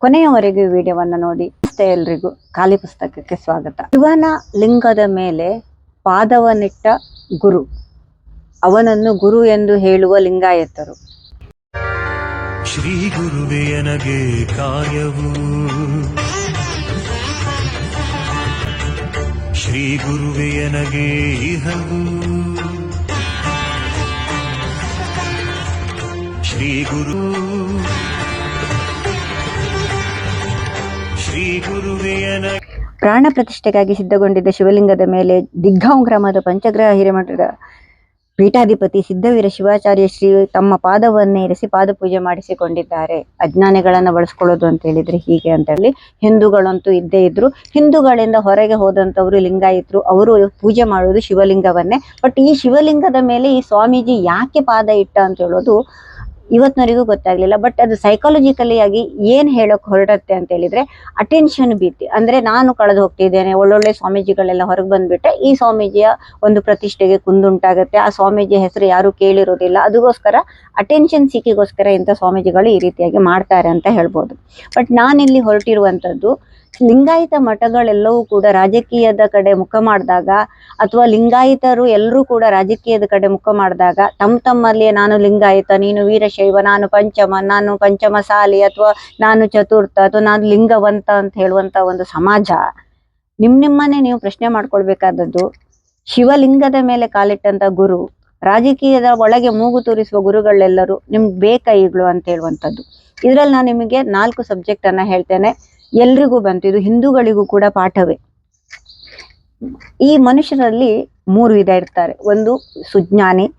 ಕೊನೆಯವರೆಗೂ ವಿಡಿಯೋವನ್ನು ನೋಡಿ. ಮತ್ತೆ ಎಲ್ರಿಗೂ. ಖಾಲಿ ಪುಸ್ತಕಕ್ಕೆ ಸ್ವಾಗತ. ಶಿವನ ಲಿಂಗದ ಮೇಲೆ ಪಾದವನಿಟ್ಟ ಗುರು. ಅವನನ್ನು ಗುರು ಎಂದು ಹೇಳುವ ಲಿಂಗಾಯತರು. ಶ್ರೀ ಗುರುವೆಯನಗೆ ಕಾಯವು ಶ್ರೀ ಗುರುವೆಯನಗೆ ಇಹವು. ಶ್ರೀ ಗುರು ಪ್ರಾಣ ಪ್ರತಿಷ್ಠೆಗಾಗಿ ಸಿದ್ಧಗೊಂಡಿದ್ದ ಶಿವಲಿಂಗದ ಮೇಲೆ ದಿಗ್ಗಾಂವ್ ಗ್ರಾಮದ ಪಂಚಗ್ರಹ ಹಿರೇಮಠದ ಪೀಠಾಧಿಪತಿ ಸಿದ್ಧವೀರ ಶಿವಾಚಾರ್ಯ ಶ್ರೀ ತಮ್ಮ ಪಾದವನ್ನೇ ಇರಿಸಿ ಪಾದಪೂಜೆ ಮಾಡಿಸಿಕೊಂಡಿದ್ದಾರೆ. ಅಜ್ಞಾನಿಗಳನ್ನ ಬಳಸ್ಕೊಳ್ಳೋದು ಅಂತ ಹೇಳಿದ್ರೆ ಹೀಗೆ ಅಂತ ಹೇಳಿ ಹಿಂದೂಗಳಂತೂ ಇದ್ದೇ ಇದ್ರು. ಹಿಂದೂಗಳಿಂದ ಹೊರಗೆ ಹೋದಂಥವ್ರು ಲಿಂಗಾಯಿತರು, ಅವರು ಪೂಜೆ ಮಾಡೋದು ಶಿವಲಿಂಗವನ್ನೇ. ಬಟ್ ಈ ಶಿವಲಿಂಗದ ಮೇಲೆ ಈ ಸ್ವಾಮೀಜಿ ಯಾಕೆ ಪಾದ ಇಟ್ಟ ಅಂತ ಹೇಳೋದು ಇವತ್ತಿನವರೆಗೂ ಗೊತ್ತಾಗ್ಲಿಲ್ಲ ಬಟ್ ಅದು ಸೈಕಾಲಜಿಕಲಿ ಆಗಿ ಏನ್ ಹೇಳಕ್ ಹೊರಡತ್ತೆ ಅಂತ ಹೇಳಿದ್ರೆ ಅಟೆನ್ಷನ್ ಭೀತಿ ಅಂದ್ರೆ ನಾನು ಕಳೆದು ಹೋಗ್ತಿದ್ದೇನೆ, ಒಳ್ಳೊಳ್ಳೆ ಸ್ವಾಮೀಜಿಗಳೆಲ್ಲ ಹೊರಗೆ ಬಂದ್ಬಿಟ್ಟೆ ಈ ಸ್ವಾಮೀಜಿಯ ಒಂದು ಪ್ರತಿಷ್ಠೆಗೆ ಕುಂದುಂಟಾಗತ್ತೆ. ಆ ಸ್ವಾಮೀಜಿಯ ಹೆಸರು ಯಾರು ಕೇಳಿರೋದಿಲ್ಲ. ಅದಕ್ಕೋಸ್ಕರ ಅಟೆನ್ಷನ್ ಸಿಕ್ಕಿಗೋಸ್ಕರ ಇಂಥ ಸ್ವಾಮೀಜಿಗಳು ಈ ರೀತಿಯಾಗಿ ಮಾಡ್ತಾರೆ ಅಂತ ಹೇಳ್ಬೋದು. ಬಟ್ ನಾನಿಲ್ಲಿ ಹೊರಟಿರುವಂತದ್ದು ಲಿಂಗಾಯತ ಮಠಗಳೆಲ್ಲವೂ ಕೂಡ ರಾಜಕೀಯದ ಕಡೆ ಮುಖ ಮಾಡಿದಾಗ ಅಥವಾ ಲಿಂಗಾಯತರು ಎಲ್ಲರೂ ಕೂಡ ರಾಜಕೀಯದ ಕಡೆ ಮುಖ ಮಾಡಿದಾಗ ತಮ್ಮ ತಮ್ಮಲ್ಲಿಯೇ ನಾನು ಲಿಂಗಾಯತ, ನೀನು ವೀರಶೈವ, ನಾನು ಪಂಚಮ ನಾನು ಪಂಚಮ ಸಾಲಿ ಅಥವಾ ನಾನು ಚತುರ್ಥ ಅಥವಾ ನಾನು ಲಿಂಗವಂತ ಅಂತ ಹೇಳುವಂತ ಒಂದು ಸಮಾಜ. ನಿಮ್ ನಿಮ್ಮನ್ನೇ ನೀವು ಪ್ರಶ್ನೆ ಮಾಡ್ಕೊಳ್ಬೇಕಾದದ್ದು, ಶಿವಲಿಂಗದ ಮೇಲೆ ಕಾಲಿಟ್ಟಂತ ಗುರು, ರಾಜಕೀಯದ ಒಳಗೆ ಮೂಗು ತೂರಿಸುವ ಗುರುಗಳೆಲ್ಲರೂ ನಿಮ್ಗೆ ಬೇಕೈಗಳು ಅಂತ ಹೇಳುವಂಥದ್ದು. ಇದರಲ್ಲಿ ನಾನು ನಿಮಗೆ ನಾಲ್ಕು ಸಬ್ಜೆಕ್ಟ್ ಅನ್ನ ಹೇಳ್ತೇನೆ. ಎಲ್ರಿಗೂ ಬಂತು. ಇದು ಹಿಂದೂಗಳಿಗೂ ಕೂಡ ಪಾಠವೇ. ಈ ಮನುಷ್ಯರಲ್ಲಿ ಮೂರು ವಿಧ ಇರ್ತಾರೆ. ಒಂದು ಸುಜ್ಞಾನಿ,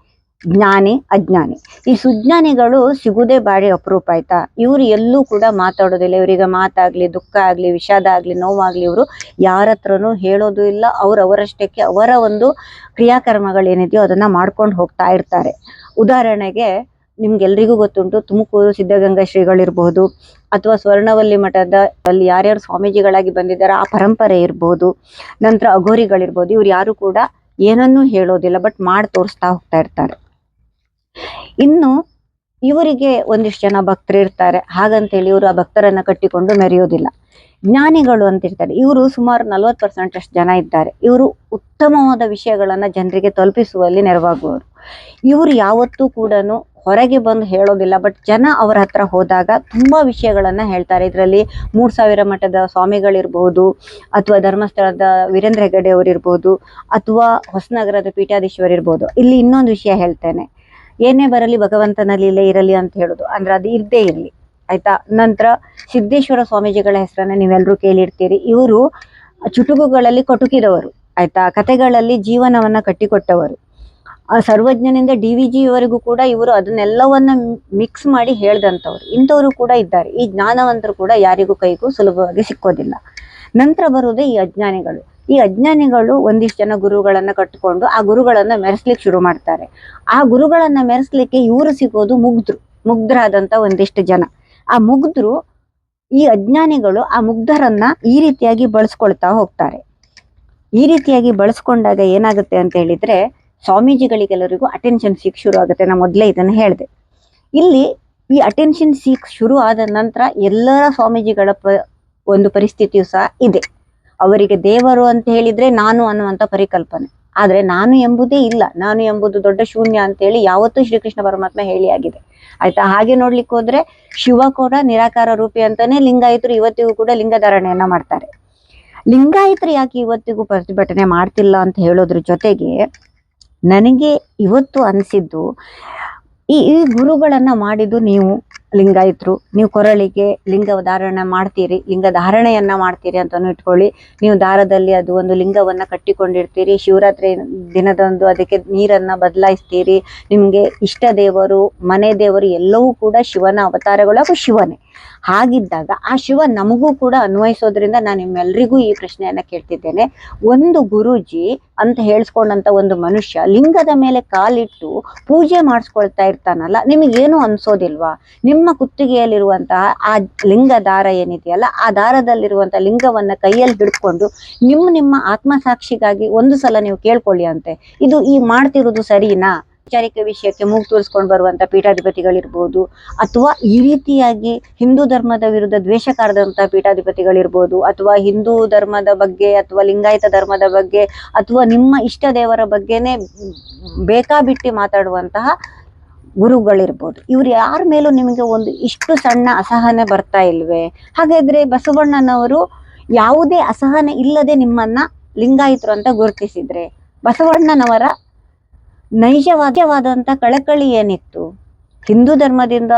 ಜ್ಞಾನಿ, ಅಜ್ಞಾನಿ. ಈ ಸುಜ್ಞಾನಿಗಳು ಸಿಗುದೇ ಬಾರಿ ಅಪರೂಪ ಆಯ್ತಾ? ಇವ್ರು ಎಲ್ಲೂ ಕೂಡ ಮಾತಾಡೋದಿಲ್ಲ. ಇವರಿಗೆ ಮಾತಾಗ್ಲಿ, ದುಃಖ ಆಗ್ಲಿ, ವಿಷಾದ ಆಗ್ಲಿ, ನೋವಾಗ್ಲಿ ಇವರು ಯಾರ ಹತ್ರನೂ ಹೇಳೋದು ಇಲ್ಲ. ಅವರವರಷ್ಟಕ್ಕೆ ಅವರ ಒಂದು ಕ್ರಿಯಾಕರ್ಮಗಳೇನಿದೆಯೋ ಅದನ್ನ ಮಾಡ್ಕೊಂಡು ಹೋಗ್ತಾ ಇರ್ತಾರೆ. ಉದಾಹರಣೆಗೆ ನಿಮ್ಗೆಲ್ರಿಗೂ ಗೊತ್ತುಂಟು. ತುಮಕೂರು ಸಿದ್ಧಗಂಗಾ ಶ್ರೀಗಳಿರ್ಬಹುದು ಅಥವಾ ಸ್ವರ್ಣವಲ್ಲಿ ಮಠದ ಅಲ್ಲಿ ಯಾರ್ಯಾರು ಸ್ವಾಮೀಜಿಗಳಾಗಿ ಬಂದಿದ್ದಾರೆ ಆ ಪರಂಪರೆ ಇರ್ಬೋದು, ನಂತರ ಅಘೋರಿಗಳಿರ್ಬೋದು, ಇವ್ರು ಯಾರು ಕೂಡ ಏನನ್ನೂ ಹೇಳೋದಿಲ್ಲ, ಬಟ್ ಮಾಡಿ ತೋರಿಸ್ತಾ ಹೋಗ್ತಾ ಇರ್ತಾರೆ. ಇನ್ನು ಇವರಿಗೆ ಒಂದಿಷ್ಟು ಜನ ಭಕ್ತರು ಇರ್ತಾರೆ. ಹಾಗಂತೇಳಿ ಇವರು ಆ ಭಕ್ತರನ್ನ ಕಟ್ಟಿಕೊಂಡು ಮೆರೆಯೋದಿಲ್ಲ. ಜ್ಞಾನಿಗಳು ಅಂತ ಇರ್ತಾರೆ ಇವರು ಸುಮಾರು ನಲ್ವತ್ತು ಪರ್ಸೆಂಟ್ ಅಷ್ಟು ಜನ ಇದ್ದಾರೆ. ಇವರು ಉತ್ತಮವಾದ ವಿಷಯಗಳನ್ನ ಜನರಿಗೆ ತಲುಪಿಸುವಲ್ಲಿ ನೆರವಾಗುವರು ಇವರು ಯಾವತ್ತೂ ಕೂಡ ಹೊರಗೆ ಬಂದು ಹೇಳೋದಿಲ್ಲ ಬಟ್ ಜನ ಅವರ ಹತ್ರ ಹೋದಾಗ ತುಂಬಾ ವಿಷಯಗಳನ್ನ ಹೇಳ್ತಾರೆ. ಇದರಲ್ಲಿ ಮೂರು ಸಾವಿರ ಮಠದ ಸ್ವಾಮಿಗಳಿರ್ಬಹುದು ಅಥವಾ ಧರ್ಮಸ್ಥಳದ ವೀರೇಂದ್ರ ಹೆಗಡೆ ಅವರಿರ್ಬೋದು, ಅಥವಾ ಹೊಸನಗರದ ಪೀಠಾಧೀಶ್ವರ ಇರ್ಬೋದು. ಇಲ್ಲಿ ಇನ್ನೊಂದು ವಿಷಯ ಹೇಳ್ತೇನೆ. ಏನೇ ಬರಲಿ ಭಗವಂತನ ಲೀಲೆ ಇರಲಿ ಅಂತ ಹೇಳುದು, ಅಂದ್ರೆ ಅದು ಇದ್ದೇ ಇರಲಿ. ಆಯ್ತಾ? ನಂತರ ಸಿದ್ದೇಶ್ವರ ಸ್ವಾಮೀಜಿಗಳ ಹೆಸರನ್ನ ನೀವೆಲ್ಲರೂ ಕೇಳಿರ್ತೀರಿ. ಇವರು ಚುಟುಕುಗಳಲ್ಲಿ ಕೊಟುಕಿದವರು, ಆಯ್ತಾ? ಕತೆಗಳಲ್ಲಿ ಜೀವನವನ್ನ ಕಟ್ಟಿಕೊಟ್ಟವರು. ಆ ಸರ್ವಜ್ಞನಿಂದ ಡಿ ವಿ ಜಿಯವರೆಗೂ ಕೂಡ ಇವರು ಅದನ್ನೆಲ್ಲವನ್ನ ಮಿಕ್ಸ್ ಮಾಡಿ ಹೇಳ್ದಂಥವ್ರು. ಇಂಥವರು ಕೂಡ ಇದ್ದಾರೆ. ಈ ಜ್ಞಾನವಂತರು ಕೂಡ ಯಾರಿಗೂ ಕೈಗೂ ಸುಲಭವಾಗಿ ಸಿಕ್ಕೋದಿಲ್ಲ. ನಂತರ ಬರುವುದೇ ಈ ಅಜ್ಞಾನಿಗಳು. ಈ ಅಜ್ಞಾನಿಗಳು ಒಂದಿಷ್ಟು ಜನ ಗುರುಗಳನ್ನ ಕಟ್ಟಿಕೊಂಡು ಆ ಗುರುಗಳನ್ನ ಮೆರೆಸ್ಲಿಕ್ಕೆ ಶುರು ಮಾಡ್ತಾರೆ. ಆ ಗುರುಗಳನ್ನ ಮೆರೆಸ್ಲಿಕ್ಕೆ ಇವರು ಸಿಗೋದು ಮುಗ್ಧರು ಮುಗ್ಧರಾದಂತ ಒಂದಿಷ್ಟು ಜನ. ಆ ಮುಗ್ಧರು ಈ ಅಜ್ಞಾನಿಗಳು ಆ ಮುಗ್ಧರನ್ನ ಈ ರೀತಿಯಾಗಿ ಬಳಸ್ಕೊಳ್ತಾ ಹೋಗ್ತಾರೆ. ಈ ರೀತಿಯಾಗಿ ಬಳಸ್ಕೊಂಡಾಗ ಏನಾಗುತ್ತೆ ಅಂತ ಹೇಳಿದ್ರೆ ಸ್ವಾಮೀಜಿಗಳಿಗೆಲ್ಲರಿಗೂ ಅಟೆನ್ಷನ್ ಸೀಕ್ ಶುರು ಆಗುತ್ತೆ. ನಾ ಮೊದಲೇ ಇದನ್ನ ಹೇಳಿದೆ. ಇಲ್ಲಿ ಈ ಅಟೆನ್ಷನ್ ಸೀಕ್ ಶುರು ಆದ ನಂತರ ಎಲ್ಲರ ಸ್ವಾಮೀಜಿಗಳ ಪ- ಒಂದು ಪರಿಸ್ಥಿತಿಯು ಸಹ ಇದೆ. ಅವರಿಗೆ ದೇವರು ಅಂತ ಹೇಳಿದ್ರೆ ನಾನು ಅನ್ನುವಂಥ ಪರಿಕಲ್ಪನೆ. ಆದರೆ ನಾನು ಎಂಬುದೇ ಇಲ್ಲ. ನಾನು ಎಂಬುದು ದೊಡ್ಡ ಶೂನ್ಯ ಅಂತ ಹೇಳಿ ಯಾವತ್ತೂ ಶ್ರೀಕೃಷ್ಣ ಪರಮಾತ್ಮ ಹೇಳಿ ಆಗಿದೆ. ಆಯ್ತಾ? ಹಾಗೆ ನೋಡ್ಲಿಕ್ಕೆ ಹೋದ್ರೆ ಶಿವ ಕೂಡ ನಿರಾಕಾರ ರೂಪಿ ಅಂತಾನೆ ಲಿಂಗಾಯಿತರು ಇವತ್ತಿಗೂ ಕೂಡ ಲಿಂಗಧಾರಣೆಯನ್ನ ಮಾಡ್ತಾರೆ. ಲಿಂಗಾಯತರು ಯಾಕೆ ಇವತ್ತಿಗೂ ಪ್ರತಿಭಟನೆ ಮಾಡ್ತಿಲ್ಲ ಅಂತ ಹೇಳೋದ್ರ ಜೊತೆಗೆ ನನಗೆ ಇವತ್ತು ಅನಿಸಿದ್ದು, ಈ ಈ ಗುರುಗಳನ್ನ ಮಾಡಿದ್ದು ನೀವು ಲಿಂಗಾಯತರು. ನೀವು ಕೊರಳಿಗೆ ಲಿಂಗ ಧಾರಣ ಮಾಡ್ತೀರಿ, ಲಿಂಗ ಧಾರಣೆಯನ್ನ ಮಾಡ್ತೀರಿ ಅಂತಲೂ ಇಟ್ಕೊಳ್ಳಿ. ನೀವು ದಾರದಲ್ಲಿ ಅದು ಒಂದು ಲಿಂಗವನ್ನ ಕಟ್ಟಿಕೊಂಡಿರ್ತೀರಿ. ಶಿವರಾತ್ರಿ ದಿನದಂದು ಅದಕ್ಕೆ ನೀರನ್ನ ಬದಲಾಯಿಸ್ತೀರಿ. ನಿಮ್ಗೆ ಇಷ್ಟ ದೇವರು, ಮನೆ ದೇವರು ಎಲ್ಲವೂ ಕೂಡ ಶಿವನ ಅವತಾರಗಳು ಹಾಗೂ ಶಿವನೇ. ಹಾಗಿದ್ದಾಗ ಆ ಶಿವ ನಮಗೂ ಕೂಡ ಅನ್ವಯಿಸೋದ್ರಿಂದ ನಾನು ನಿಮ್ಮೆಲ್ಲರಿಗೂ ಈ ಪ್ರಶ್ನೆಯನ್ನ ಕೇಳ್ತಿದ್ದೇನೆ. ಒಂದು ಗುರೂಜಿ ಅಂತ ಹೇಳ್ಸ್ಕೊಂಡಂತ ಒಂದು ಮನುಷ್ಯ ಲಿಂಗದ ಮೇಲೆ ಕಾಲಿಟ್ಟು ಪೂಜೆ ಮಾಡಿಸ್ಕೊಳ್ತಾ ಇರ್ತಾನಲ್ಲ, ನಿಮಗೇನು ಅನ್ಸೋದಿಲ್ವಾ? ನಿಮ್ಮ ಕುತ್ತಿಗೆಯಲ್ಲಿರುವಂತಹ ಆ ಲಿಂಗ ದಾರ ಏನಿದೆಯಲ್ಲ, ಆ ದಾರದಲ್ಲಿರುವಂತಹ ಲಿಂಗವನ್ನ ಕೈಯಲ್ಲಿ ಹಿಡ್ಕೊಂಡು ನಿಮ್ಮ ನಿಮ್ಮ ಆತ್ಮಸಾಕ್ಷಿಗಾಗಿ ಒಂದು ಸಲ ನೀವು ಕೇಳ್ಕೊಳ್ಳಿ ಅಂತೆ. ಇದು ಈ ಮಾಡ್ತಿರೋದು ಸರಿನಾ? ವೈಚಾರಿಕ ವಿಷಯಕ್ಕೆ ಮೂಗು ತೋರಿಸ್ಕೊಂಡು ಬರುವಂತ ಪೀಠಾಧಿಪತಿಗಳಿರ್ಬೋದು, ಅಥವಾ ಈ ರೀತಿಯಾಗಿ ಹಿಂದೂ ಧರ್ಮದ ವಿರುದ್ಧ ದ್ವೇಷಕಾರದಂತ ಪೀಠಾಧಿಪತಿಗಳಿರ್ಬೋದು, ಅಥವಾ ಹಿಂದೂ ಧರ್ಮದ ಬಗ್ಗೆ, ಅಥವಾ ಲಿಂಗಾಯತ ಧರ್ಮದ ಬಗ್ಗೆ, ಅಥವಾ ನಿಮ್ಮ ಇಷ್ಟ ದೇವರ ಬಗ್ಗೆನೇ ಬೇಕಾಬಿಟ್ಟಿ ಮಾತಾಡುವಂತಹ ಗುರುಗಳಿರ್ಬೋದು. ಇವ್ರು ಯಾರ ಮೇಲೂ ನಿಮಗೆ ಒಂದು ಇಷ್ಟು ಸಣ್ಣ ಅಸಹನೆ ಬರ್ತಾ ಇಲ್ವೇ? ಹಾಗಾದ್ರೆ ಬಸವಣ್ಣನವರು ಯಾವುದೇ ಅಸಹನೆ ಇಲ್ಲದೆ ನಿಮ್ಮನ್ನ ಲಿಂಗಾಯಿತರು ಅಂತ ಗುರುತಿಸಿದ್ರೆ, ಬಸವಣ್ಣನವರ ನೈಜವಾದ್ಯವಾದಂತ ಕಳಕಳಿ ಏನಿತ್ತು? ಹಿಂದೂ ಧರ್ಮದಿಂದ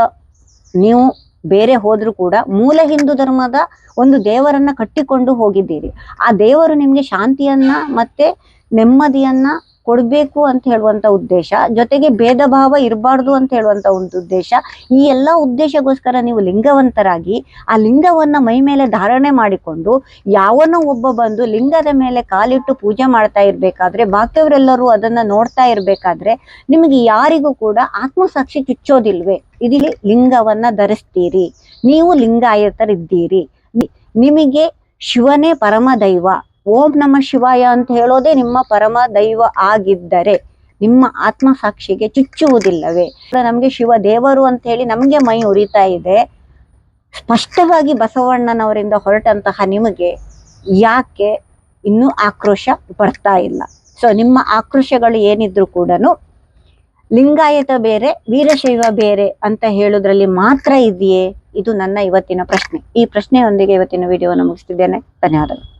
ನೀವು ಬೇರೆ ಹೋದ್ರೂ ಕೂಡ ಮೂಲ ಹಿಂದೂ ಧರ್ಮದ ಒಂದು ದೇವರನ್ನ ಕಟ್ಟಿಕೊಂಡು ಹೋಗಿದ್ದೀರಿ. ಆ ದೇವರು ನಿಮ್ಗೆ ಶಾಂತಿಯನ್ನ ಮತ್ತೆ ನೆಮ್ಮದಿಯನ್ನ ಕೊಡ್ಬೇಕು ಅಂತ ಹೇಳುವಂತ ಉದ್ದೇಶ, ಜೊತೆಗೆ ಭೇದ ಭಾವ ಇರಬಾರ್ದು ಅಂತ ಹೇಳುವಂತ ಒಂದು ಉದ್ದೇಶ, ಈ ಎಲ್ಲಾ ಉದ್ದೇಶಗೋಸ್ಕರ ನೀವು ಲಿಂಗವಂತರಾಗಿ ಆ ಲಿಂಗವನ್ನ ಮೈ ಮೇಲೆ ಧಾರಣೆ ಮಾಡಿಕೊಂಡು ಯಾವನೋ ಒಬ್ಬ ಬಂದು ಲಿಂಗದ ಮೇಲೆ ಕಾಲಿಟ್ಟು ಪೂಜೆ ಮಾಡ್ತಾ ಇರ್ಬೇಕಾದ್ರೆ, ಬಾಕಿಯವರೆಲ್ಲರೂ ಅದನ್ನ ನೋಡ್ತಾ ಇರ್ಬೇಕಾದ್ರೆ ನಿಮಗೆ ಯಾರಿಗೂ ಕೂಡ ಆತ್ಮಸಾಕ್ಷಿ ಚುಚ್ಚೋದಿಲ್ವೇ? ಇಲ್ಲಿ ಲಿಂಗವನ್ನ ಧರಿಸ್ತೀರಿ, ನೀವು ಲಿಂಗಾಯತರಿದ್ದೀರಿ. ನಿಮಗೆ ಶಿವನೇ ಪರಮ ದೈವ ಓಂ ನಮ ಶಿವಾಯ ಅಂತ ಹೇಳೋದೇ ನಿಮ್ಮ ಪರಮ ದೈವ ಆಗಿದ್ದರೆ ನಿಮ್ಮ ಆತ್ಮ ಸಾಕ್ಷಿಗೆ ಚುಚ್ಚುವುದಿಲ್ಲವೇ? ನಮಗೆ ಶಿವ ದೇವರು ಅಂತ ಹೇಳಿ ನಮಗೆ ಮೈ ಉರಿತಾ ಇದೆ. ಸ್ಪಷ್ಟವಾಗಿ ಬಸವಣ್ಣನವರಿಂದ ಹೊರಟಂತಹ ನಿಮಗೆ ಯಾಕೆ ಇನ್ನೂ ಆಕ್ರೋಶ ಬರ್ತಾ ಇಲ್ಲ? ಸೊ ನಿಮ್ಮ ಆಕ್ರೋಶಗಳು ಏನಿದ್ರು ಕೂಡ ಲಿಂಗಾಯತ ಬೇರೆ, ವೀರಶೈವ ಬೇರೆ ಅಂತ ಹೇಳೋದ್ರಲ್ಲಿ ಮಾತ್ರ ಇದೆಯೇ? ಇದು ನನ್ನ ಇವತ್ತಿನ ಪ್ರಶ್ನೆ. ಈ ಪ್ರಶ್ನೆಯೊಂದಿಗೆ ಇವತ್ತಿನ ವಿಡಿಯೋವನ್ನು ಮುಗಿಸ್ತಿದ್ದೇನೆ. ಧನ್ಯವಾದಗಳು.